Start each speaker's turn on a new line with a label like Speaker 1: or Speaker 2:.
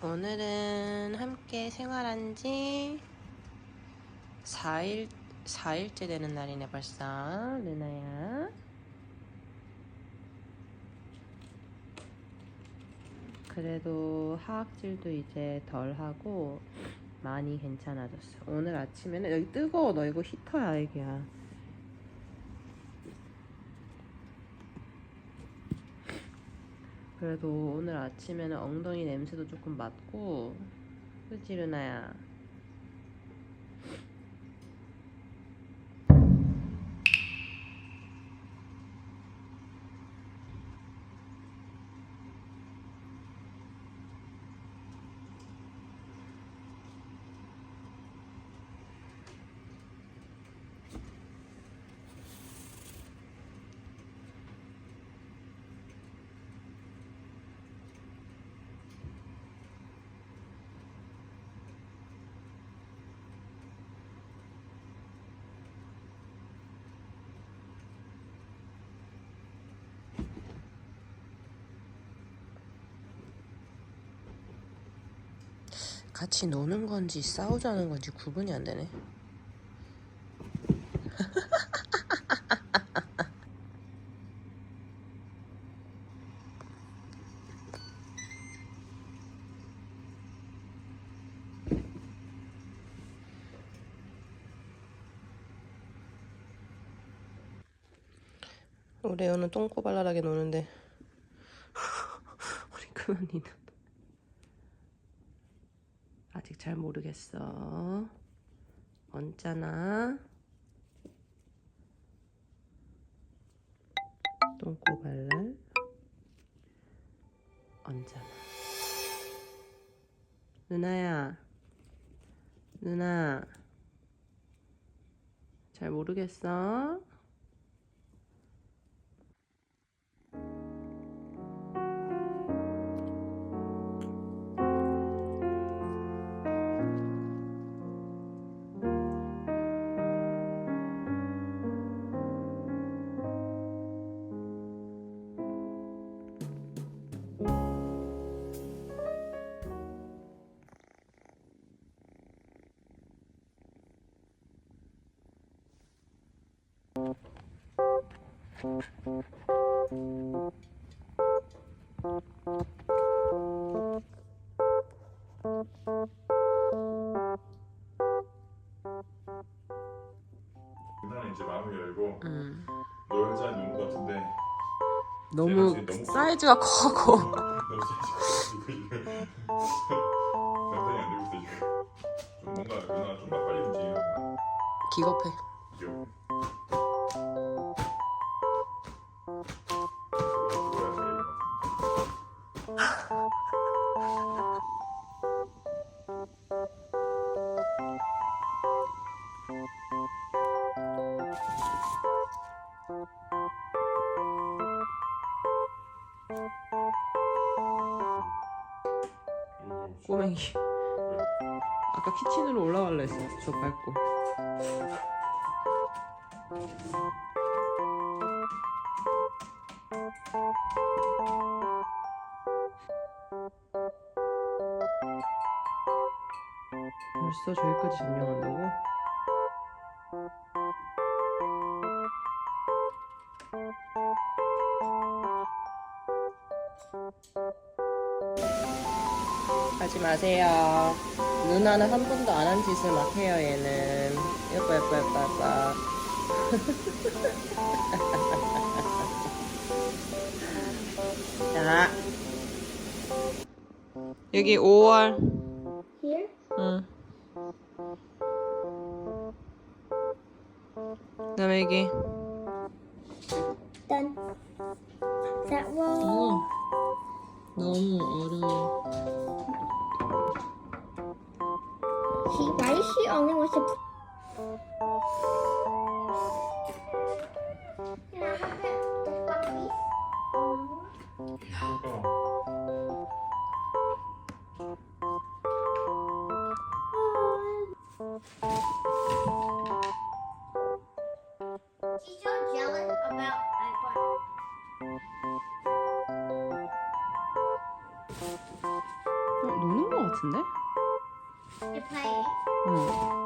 Speaker 1: 오늘은 함께 생활한 지 4일, 4일째 되는 날이네 벌써. 누나야. 그래도 하악질도 이제 덜 하고 많이 괜찮아졌어. 오늘 아침에는 여기 뜨거워. 너 이거 히터야 애기야 그래도 오늘 아침에는 엉덩이 냄새도 조금 맡고 그치 루나야 같이 노는 건지 싸우자는 건지 구분이 안 되네. 애는 똥꼬발랄하게 노는데. 우리 큰 언니는 아직 잘 모르겠어. 언짢아. 똥꼬발랄. 언짢아. 누나야. 누나. 잘 모르겠어.
Speaker 2: 나는 이제 마음을 열고
Speaker 1: 음.
Speaker 2: 너 여자 것 같은데
Speaker 1: 너무
Speaker 2: 제가 지금 너무
Speaker 1: 사이즈가 커고.
Speaker 2: 너무 사이즈가 지금 감당이 안 되고 있어 지금 좀 뭔가 누나 좀 빨리 움직이는
Speaker 1: 기겁해.
Speaker 2: 귀여워
Speaker 1: 꼬맹이. 아까 키친으로 올라갈라 했어. 저 밟고. 벌써 저기까지 점령한다고? 하지 마세요. 누나는 한 번도 안 한 짓을 막 해요, 얘는. 예뻐, 예뻐, 예뻐, 예뻐. 자. 여기 5월.
Speaker 3: Here?
Speaker 1: 응. 그다음에 여기.
Speaker 3: Done. That roll?
Speaker 1: 어. 너무 어려워.
Speaker 3: She, why is she only wants to?
Speaker 4: 같은데? 어.